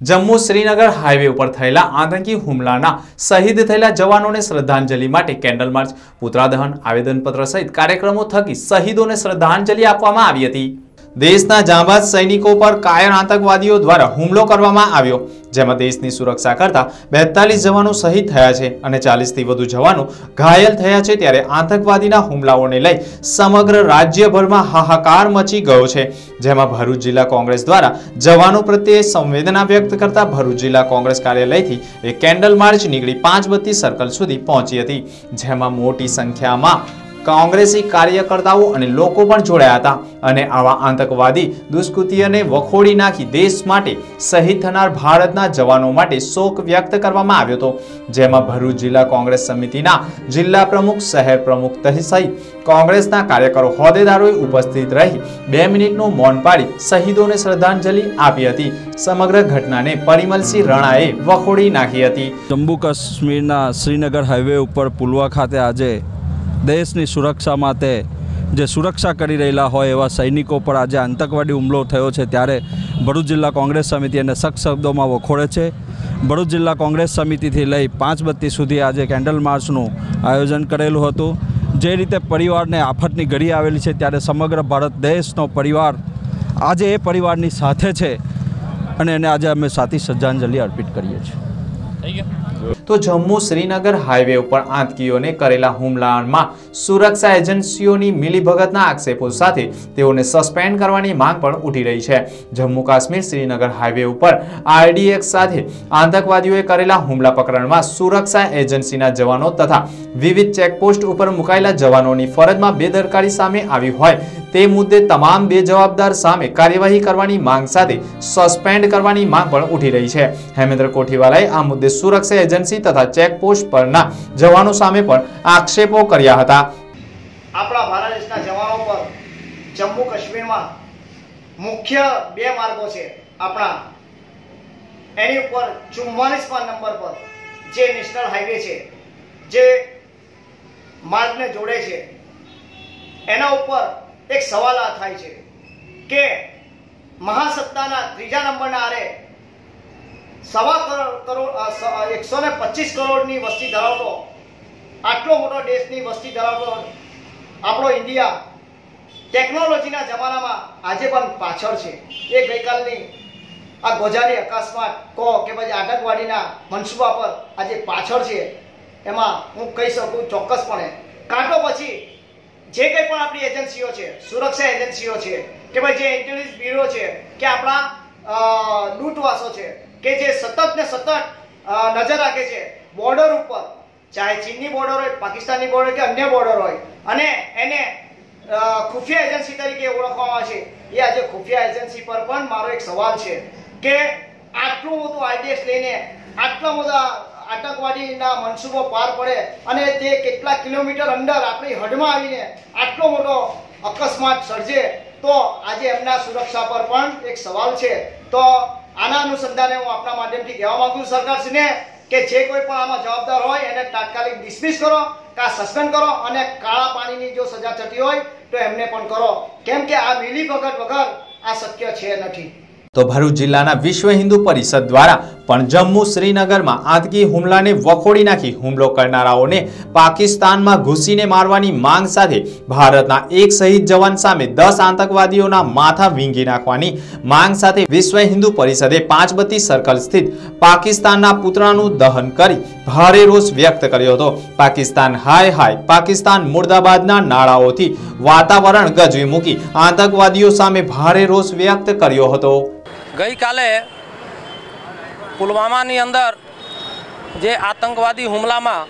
Jammu Srinagar highway ઉપર થયેલા આતંકી હુમલાના શહીદ થયેલા જવાનોને શ્રદ્ધાંજલિ માટે કેન્ડલ માર્ચ પુતળા આવેદનપત્ર સહિત કાર્યક્રમો થકી શહીદોને શ્રદ્ધાંજલિ આપવામાં આવી હતી. દેશના જાંબાજ સૈનિકો પર કાયર આતંકવાદીઓ દ્વારા હુમલો કરવામાં આવ્યો, જેમાં દેશની સુરક્ષા કરતા બેતાલીસ જવાનો શહીદ થયા છે અને ચાલીસથી વધુ જવાનો ઘાયલ થયા છે ત્યારે આતંકવાદીના હુમલાઓને લઈ સમગ્ર રાજ્યભરમાં હાહાકાર મચી ગયો છે, જેમાં ભરૂચ જિલ્લા કોંગ્રેસ દ્વારા જવાનો પ્રત્યે સંવેદના વ્યક્ત કરતા ભરૂચ જિલ્લા કોંગ્રેસ કાર્યાલયથી એક કેન્ડલ માર્ચ નીકળી પાંચ બત્તી સર્કલ સુધી પહોંચી હતી, જેમાં મોટી સંખ્યામાં કોંગ્રેસી કાર્યકર્તાઓ અને લોકો પણ જોડાયા હતા અને આવા આતંકવાદી દુષ્કૃતિઓને વખોડી નાખી દેશ માટે શહીદ થનાર ભારતના જવાનો માટે શોક વ્યક્ત કરવામાં આવ્યો હતો. જેમાં ભરૂચ જિલ્લા કોંગ્રેસ સમિતિના જિલ્લા પ્રમુખ, શહેર પ્રમુખ સહિત કોંગ્રેસના કાર્યકરો હોદ્દેદારોએ ઉપસ્થિત રહી બે મિનિટનું મૌન પાડી શહીદોને શ્રદ્ધાંજલિ આપી હતી. સમગ્ર ઘટનાને પરિમલસિંહ રણાએ વખોડી નાખી હતી. જમ્મુ કાશ્મીરના શ્રીનગર હાઈવે ઉપર પુલવા ખાતે આજે દેશની સુરક્ષા માટે જે સુરક્ષા કરી રહેલા હોય એવા સૈનિકો પર આજે આતંકવાદી હુમલો થયો છે ત્યારે ભરૂચ જિલ્લા કોંગ્રેસ સમિતિ એને સખ્ત શબ્દોમાં વખોડે છે. ભરૂચ જિલ્લા કોંગ્રેસ સમિતિથી લઈ પાંચ બત્તી સુધી આજે કેન્ડલ માર્ચનું આયોજન કરેલું હતું. જે રીતે પરિવારને આફતની ઘડી આવેલી છે ત્યારે સમગ્ર ભારત દેશનો પરિવાર આજે એ પરિવારની સાથે છે અને એને આજે અમે સાથી શ્રદ્ધાંજલિ અર્પિત કરીએ છીએ. તો જમ્મુ શ્રીનગર હાઈવે ઉપર આતંકીઓને કરેલા હુમલામાં સુરક્ષા એજન્સીઓની મિલીભગતના આક્ષેપો સાથે તેઓને સસ્પેન્ડ કરવાની માંગ પણ ઉઠી રહી છે. જમ્મુ કાશ્મીર શ્રીનગર હાઈવે ઉપર આરડીએક્સ સાથે આતંકવાદીઓએ કરેલા હુમલા પ્રકરણમાં સુરક્ષા એજન્સીના જવાનો તથા વિવિધ ચેકપોસ્ટ ઉપર મુકાયેલા જવાનોની ફરજમાં બેદરકારી સામે આવી હોય તે મુદ્દે તમામ બે જવાબદાર સામે કાર્યવાહી કરવાની માંગ સાથે સસ્પેન્ડ કરવાની માંગ પણ ઉઠી રહી છે. હેમેન્દ્ર કોઠીવાલાએ આ મુદ્દે સુરક્ષા એજન્સી તથા ચેકપોસ્ટ પરના જવાનો સામે પણ આક્ષેપો કર્યા હતા. આપણા ભારત દેશના જવાનો પર જમ્મુ કાશ્મીરમાં મુખ્ય બે માર્ગો છે આપણા. એની ઉપર ચુમ્માલીસમાં નંબર પર જે નેશનલ હાઈવે છે, જે માર્ગને જોડે છે, એના ઉપર એક સવાલ આ થાય છે કે મહાસત્તાના ત્રીજા નંબરના આરે સવા કરોડ એકસો ને પચીસ કરોડની વસ્તી ધરાવતો, આટલો મોટો દેશની વસ્તી ધરાવતો આપણો ઇન્ડિયા ટેકનોલોજીના જમાનામાં આજે પણ પાછળ છે. એ ગઈકાલની આ ગોજારી અકસ્માત કહો કે પછી આતંકવાદીના મનસુબા પર આજે પાછળ છે. એમાં હું કહી શકું ચોક્કસપણે. કાં તો પછી જે કંઈ પણ આપણી એજન્સીઓ છે, સુરક્ષા એજન્સીઓ છે, કે ભાઈ જે ઇન્ટેલિજન્સ બ્યુરો છે, કે આપણા લૂંટવાસો છે કે જે સતત ને સતત નજર રાખે છે. બોર્ડર ઉપર, ચાહે ચીનની બોર્ડર હોય, પાકિસ્તાનની બોર્ડર કે અન્ય બોર્ડર હોય, અને એને ખુફિયા એજન્સી તરીકે ઓળખવામાં આવે છે. એ આજે ખુફિયા એજન્સી પર પણ મારો એક સવાલ છે કે આટલું મોટું આઈડીએસ લઈને આટલા બધા આતંકવાદીના મનસૂબો પાર પડે અને તે કેટલા કિલોમીટર અંદર આપણી હડમાં આવીને આટલો મોટો અકસ્માત સર્જે, તો આજે એમના સુરક્ષા પર પણ એક સવાલ છે. તો આના અનુસંધાને હું આપણા માધ્યમથી કહેવા માંગુ છું સરકારશ્રીને કે જે કોઈ પણ આમાં જવાબદાર હોય એને તાત્કાલિક ડિસમિસ કરો, કા સસ્પેન્ડ કરો અને કાળા પાણીની જો સજા થતી હોય તો એમને પણ કરો. કેમ કે આ મિલી ભગત વગર આ શક્ય છે નથી. તો ભરૂચ જિલ્લાના વિશ્વ હિન્દુ પરિષદ દ્વારા પણ જમ્મુ શ્રીનગરમાં આતંકી હુમલાને વખોડી નાખી હુમલો કરનારાઓને પાકિસ્તાનમાં ઘૂસીને મારવાની માંગ સાથે ભારતના એક શહીદ જવાન સામે દસ આતંકવાદીઓના માથા વીંગી નાખવાની માંગ સાથે વિશ્વ હિન્દુ પરિષદે પાંચબત્તી સર્કલ સ્થિત પાકિસ્તાનના પુતળાનું દહન કરી ભારે રોષ વ્યક્ત કર્યો હતો. પાકિસ્તાન હાય હાય, પાકિસ્તાન મુર્દાબાદના નાળાઓથી વાતાવરણ ગજવી મૂકી આતંકવાદીઓ સામે ભારે રોષ વ્યક્ત કર્યો હતો. ગઈકાલે પુલવામાની અંદર જે આતંકવાદી હુમલામાં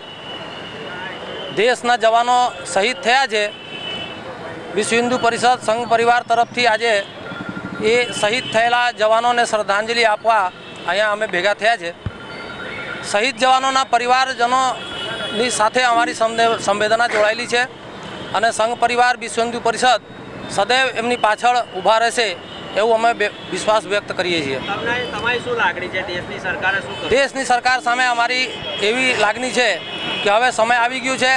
દેશના જવાનો શહીદ થયા છે, વિશ્વ હિન્દુ પરિષદ સંઘ પરિવાર તરફથી આજે એ શહીદ થયેલા જવાનોને શ્રદ્ધાંજલિ આપવા અહીંયા અમે ભેગા થયા છે. શહીદ જવાનોના પરિવારજનોની સાથે અમારી સંવેદના જોડાયેલી છે અને સંઘ પરિવાર વિશ્વ હિન્દુ પરિષદ સદૈવ એમની પાછળ ઊભા રહેશે એવું અમે વિશ્વાસ વ્યક્ત કરીએ છીએ. દેશની સરકાર સામે અમારી એવી લાગણી છે કે હવે સમય આવી ગયું છે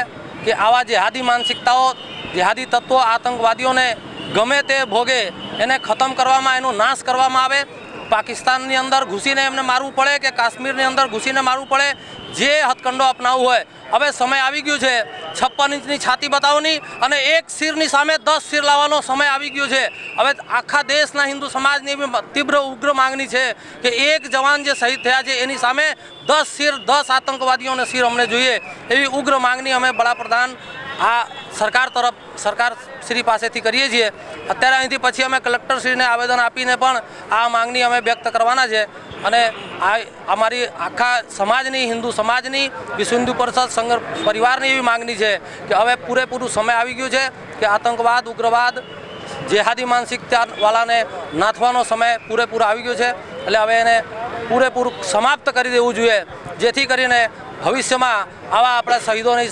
કે આવા જેહાદી માનસિકતાઓ જેહાદી તત્વો આતંકવાદીઓને ગમે તે ભોગે એને ખતમ કરવામાં એનો નાશ કરવામાં આવે. પાકિસ્તાનની અંદર ઘૂસીને એમને મારવું પડે કે કાશ્મીરની અંદર ઘૂસીને મારવું પડે, જે હથકંડો અપનાવવું હોય. હવે સમય આવી ગયો છે. છપ્પન ઇંચની છાતી બતાવવાની અને એક શીરની સામે દસ શીર લાવવાનો સમય આવી ગયો છે. હવે આખા દેશના હિન્દુ સમાજની તીવ્ર ઉગ્ર માંગણી છે કે એક જવાન જે શહીદ થયા છે, એની સામે દસ શીર, દસ આતંકવાદીઓને શીર અમને જોઈએ. એવી ઉગ્ર માંગણી અમે વડાપ્રધાન આ સરકાર તરફ સરકાર શ્રી પાસેથી કરીએ છીએ. અત્યારે અહીંથી પછી અમે કલેક્ટરશ્રીને આવેદન આપીને પણ આ માંગણી અમે વ્યક્ત કરવાના છે. અને આ અમારી આખા સમાજની, હિન્દુ સમાજની, વિશ્વ હિન્દુ પરિષદ સંઘ પરિવારની એવી માંગણી છે કે હવે પૂરેપૂરું સમય આવી ગયું છે કે આતંકવાદ, ઉગ્રવાદ, જેહાદી માનસિકતાવાળાને નાથવાનો સમય પૂરેપૂરો આવી ગયો છે. એટલે હવે એને પૂરેપૂરું સમાપ્ત કરી દેવું જોઈએ. જેથી કરીને ભવિષ્યમાં આવા આપણા શહીદોની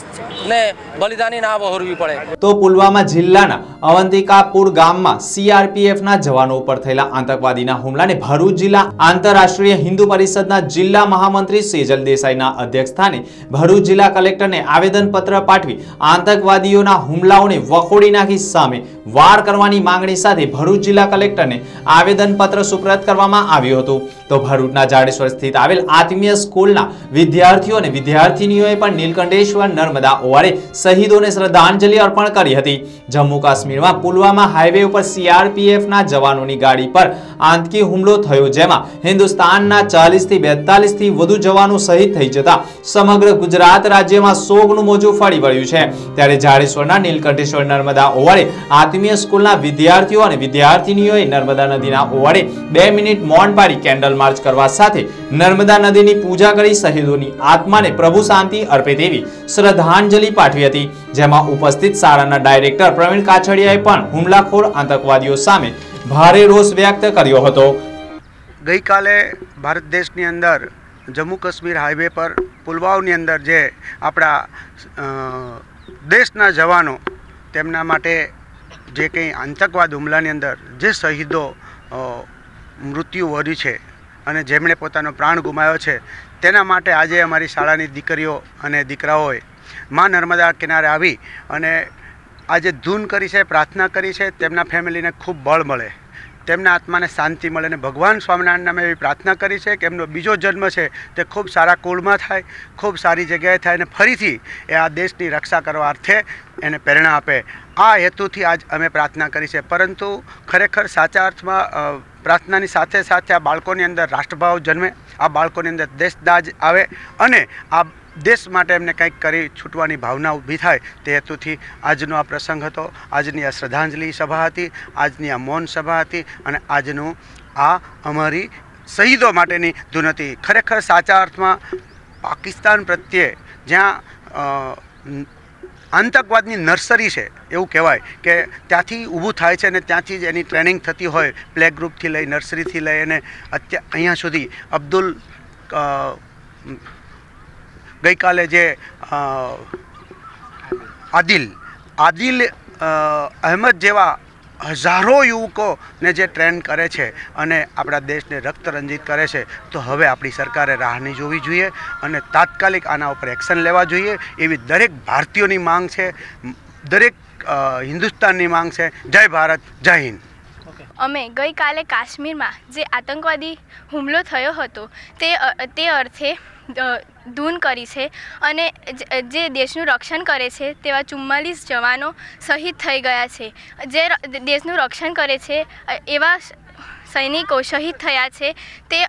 બલિદાની ના વહોરવી પડે. તો પુલવામા જિલ્લાના અવંતિકાપુર ગામમાં સીઆરપીએફના જવાનો ઉપર થયેલા આતંકવાદીના હુમલાને ભરૂચ જિલ્લા આંતરરાષ્ટ્રીય હિન્દુ પરિષદના જિલ્લા મહામંત્રી સેજલ દેસાઈના અધ્યક્ષસ્થાને ભરૂચ જિલ્લા કલેક્ટરને આવેદનપત્ર પાઠવી આતંકવાદીઓના હુમલાઓને વખોડી નાખી સામે વાર કરવાની માંગણી સાથે ભરૂચ જિલ્લા કલેક્ટરને આવેદનપત્ર સુપ્રત કરવામાં આવ્યું હતું. તો ભરૂચના જાડેશ્વર સ્થિત આવેલ આત્મીય સ્કૂલના વિદ્યાર્થીઓ અને વિદ્યાર્થીનીઓએ પણ નીલકંઠેશ્વર નર્મદા ઓવાળે શહીદોને શ્રદ્ધાંજલિ અર્પણ કરી હતી. જમ્મુ કાશ્મીરમાં પુલવામા હાઈવે ઉપર સીઆરપીએફના જવાનોની ગાડી પર આંતકી હુમલો થયો, જેમાં હિન્દુસ્તાનના ચાલીસથી બેતાલીસથી વધુ જવાનો શહીદ થઈ જતા સમગ્ર ગુજરાત રાજ્યમાં શોકનું મોજું ફરી વળ્યું છે. ત્યારે જાડેશ્વરના નીલકંઠેશ્વર નર્મદા ઓવાળે આત્મીય સ્કૂલના વિદ્યાર્થીઓ અને વિદ્યાર્થીનીઓએ નર્મદા નદીના ઓવાળે બે મિનિટ મૌન પાડી કેન્ડલ માર્ચ કરવા સાથે નર્મદા નદીની પૂજા કરી શહીદોની આત્માને પ્રભુ શાંતિ અર્પે તેવી શ્રદ્ધાંજલિ પાઠવી હતી, જેમાં ઉપસ્થિત શાળાના ડાયરેક્ટર પ્રવીણ કાછડિયાએ પણ હુમલાખોર આતંકવાદીઓ સામે ભારે રોષ વ્યક્ત કર્યો હતો. ગઈકાલે ભારત દેશની અંદર જમ્મુ કાશ્મીર હાઈવે પર પુલવાઓની અંદર જે આપણા દેશના જવાનો તેમના માટે જે કંઈ આતંકવાદ હુમલાની અંદર જે શહીદો મૃત્યુ વર્યું છે અને જેમણે પોતાનો પ્રાણ ગુમાવ્યો છે, તેના માટે આજે અમારી શાળાની દીકરીઓ અને દીકરાઓએ મા નર્મદા કિનારે આવી અને આજે ધૂન કરી છે, પ્રાર્થના કરી છે, તેમના ફેમિલીને ખૂબ બળ મળે. તેમના આત્માને શાંતિ મળે અને ભગવાન સ્વામિનારાયણ નામે એવી પ્રાર્થના કરી છે કે એમનો બીજો જન્મ છે તે ખૂબ સારા કુળમાં થાય, ખૂબ સારી જગ્યાએ થાય અને ફરીથી એ આ દેશની રક્ષા કરવા અર્થે એને પ્રેરણા આપે. આ હેતુથી આજ અમે પ્રાર્થના કરી છે. પરંતુ ખરેખર સાચા અર્થમાં પ્રાર્થનાની સાથે સાથે આ બાળકોની અંદર રાષ્ટ્રભાવ જન્મે, આ બાળકોની અંદર દેશદાજ આવે અને આ દેશ માટે એમને કંઈક કરી છૂટવાની ભાવના ઊભી થાય તે હેતુથી આજનો આ પ્રસંગ હતો. આજની આ શ્રદ્ધાંજલિ સભા હતી, આજની આ મૌન સભા હતી અને આજનું આ અમારી શહીદો માટેની ધૂન હતી ખરેખર સાચા અર્થમાં પાકિસ્તાન પ્રત્યે જ્યાં આતંકવાદની નર્સરી છે એવું કહેવાય કે ત્યાંથી ઊભું થાય છે અને ત્યાંથી જ એની ટ્રેનિંગ થતી હોય પ્લે ગ્રુપથી લઈ, નર્સરીથી લઈ અને અત્યા, અહીંયા સુધી અબ્દુલ ગઈકાલે જે આદિલ આદિલ અહેમદ જેવા હજારો યુવકોને જે ટ્રેન કરે છે અને આપણા દેશને રક્તરંજિત કરે છે, તો હવે આપણી સરકારે રાહની જોવી જોઈએ અને તાત્કાલિક આના ઉપર એક્શન લેવા જોઈએ. એવી દરેક ભારતીયોની માંગ છે, દરેક હિન્દુસ્તાનની માંગ છે. જય ભારત, જય હિન્દ. અમે ગઈકાલે કાશ્મીરમાં જે આતંકવાદી હુમલો થયો હતો, તે તે અર્થે ધૂન કરી છે અને જે દેશનું રક્ષણ કરે છે તેવા ચુમ્માલીસ જવાનો શહીદ થઈ ગયા છે. જે દેશનું રક્ષણ કરે છે એવા સૈનિકો શહીદ થયા છે, તે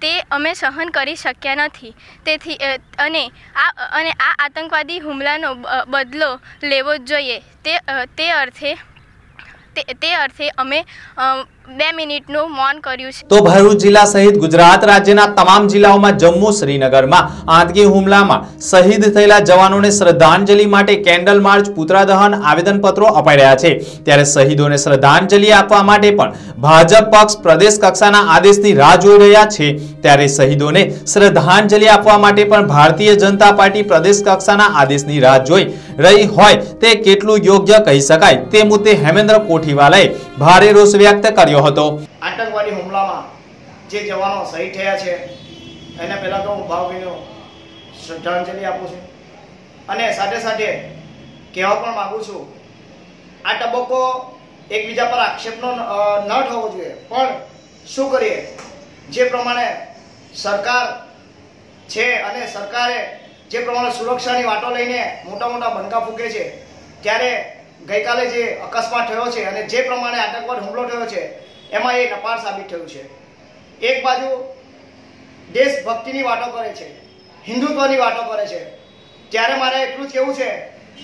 તે અમે સહન કરી શક્યા નથી. તેથી અને આ અને આ આતંકવાદી હુમલાનો બદલો લેવો જ જોઈએ. તે તે અર્થે તે અર્થે અમે બે મિનિટનું મૌન કર્યું છે. તો ભરૂચ જિલ્લા સહિત ગુજરાત રાજ્યના તમામ જિલ્લાઓમાં જમ્મુ શ્રીનગરમાં આતંકી હુમલામાં શહીદ થયેલા જવાનોને શ્રદ્ધાંજલિ માટે કેન્ડલ માર્ચ પુતળા દહન આવેદનપત્રો અપાઈ રહ્યા છે. ત્યારે શહીદોને શ્રદ્ધાંજલિ આપવા માટે પણ ભાજપ પક્ષ પ્રદેશ કક્ષાના આદેશની રાહ જોઈ રહ્યા છે. ત્યારે શહીદોને શ્રદ્ધાંજલિ આપવા માટે પણ ભારતીય જનતા પાર્ટી પ્રદેશ કક્ષાના આદેશની રાહ જોઈ રહી હોય તે કેટલું યોગ્ય કહી શકાય તે મુદ્દે હેમેન્દ્ર કોઠીવાલાએ ભારે રોષ વ્યક્ત કર્યો હતો. આતંકવાદી હુમલામાં જે જવાનો શહીદ થયા છે, એને પહેલાં તો હું ભાવભીનો શ્રદ્ધાંજલિ આપું છું. અને સાથે સાથે કહેવા પણ માગું છું, આ તબક્કો એકબીજા પર આક્ષેપનો ન થવો જોઈએ. પણ શું કરીએ? જે પ્રમાણે સરકાર છે અને સરકારે જે પ્રમાણે સુરક્ષાની વાતો લઈને મોટા મોટા બંકા ફૂંકે છે, ત્યારે ગઈકાલે જે અકસ્માત થયો છે અને જે પ્રમાણે આતંકવાદ હુમલો થયો છે, એમાં એ નપાર સાબિત થયું છે. એક બાજુ દેશભક્તિની વાતો કરે છે, હિન્દુત્વની વાતો કરે છે. ત્યારે મારે એટલું જ કહેવું છે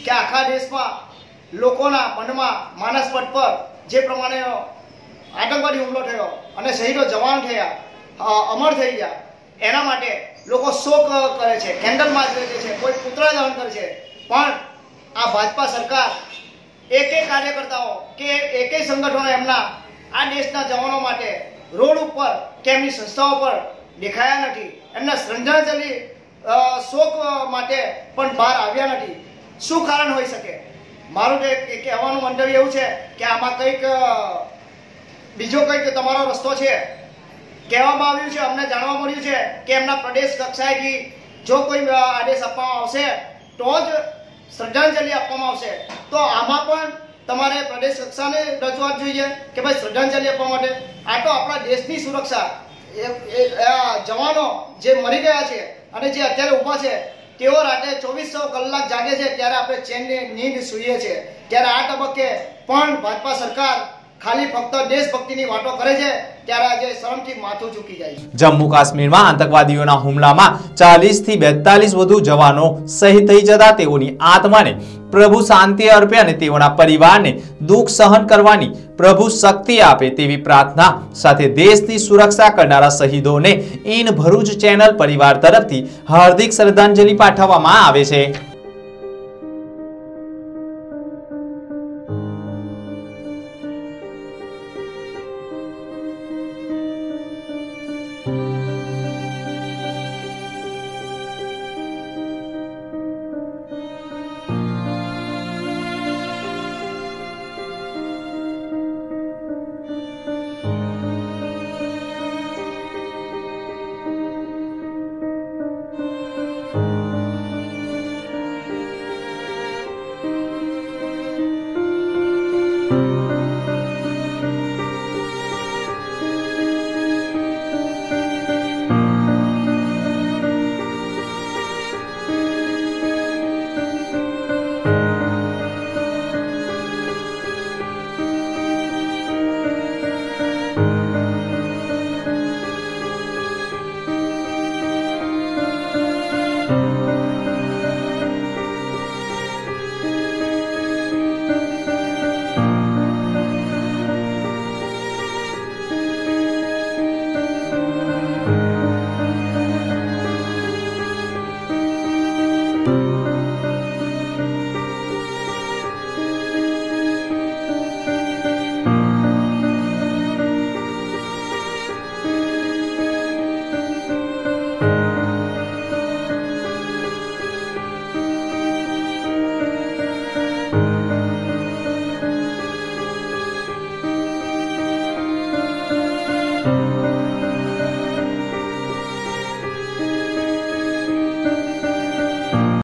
કે આખા દેશમાં લોકોના મનમાં માનસપટ પર જે પ્રમાણે આતંકવાદી હુમલો થયો અને શહીદો જવાન થયા અમર થઈ ગયા, એના માટે લોકો શોક કરે છે કેન્ડલ માર્ચ કરે છે, કોઈ પુતળા દહન કરે છે. પણ આ ભાજપા સરકાર એકેય કાર્યકર્તાઓ કે એકેય સંગઠનો એમના આ દેશના જવાનો માટે રોડ ઉપર કે એમની સંસ્થાઓ પર દેખાયા નથી. એમના શ્રદ્ધાંજલિ શોક માટે પણ બહાર આવ્યા નથી. શું કારણ હોઈ શકે? મારું જે એક- એક કહેવાનું મંતવ્ય એવું છે કે આમાં કંઈક બીજો કંઈક તમારો રસ્તો છે. કહેવામાં આવ્યું છે, અમને જાણવા મળ્યું છે કે એમના પ્રદેશ કક્ષાએથી જો કોઈ આદેશ આપવામાં આવશે, તો જ શ્રદ્ધાંજલિ આપવામાં આવશે. તો આમાં પણ તમારે પ્રદેશ કક્ષાને રજૂઆત જોઈએ કે ભાઈ શ્રદ્ધાંજલિ આપવા માટે. આ તો આપણા દેશની સુરક્ષા. જવાનો જે મરી ગયા છે અને જે અત્યારે ઊભા છે, તેઓ રાતે ચોવીસો કલાક જાગે છે ત્યારે આપણે ચેનની નીંદ સૂઈએ છીએ ત્યારે આ તબક્કે પણ ભાજપા સરકાર ખાલી ફક્ત દેશભક્તિની વાતો કરે છે, ત્યારે આજે શરમથી માથું ઝૂકી જાય જમ્મુ કાશ્મીરમાં આતંકવાદીઓના હુમલામાં ચાલીસથી બેતાલીસ વધુ જવાનો શહીદ થઈ જતા તેઓની આત્માને પ્રભુ શાંતિ અર્પે અને તેઓના પરિવારને દુઃખ સહન કરવાની પ્રભુ શક્તિ આપે તેવી પ્રાર્થના સાથે દેશની સુરક્ષા કરનારા શહીદોને ઇન ભરૂચ ચેનલ પરિવાર તરફથી હાર્દિક શ્રદ્ધાંજલિ પાઠવવામાં આવે છે.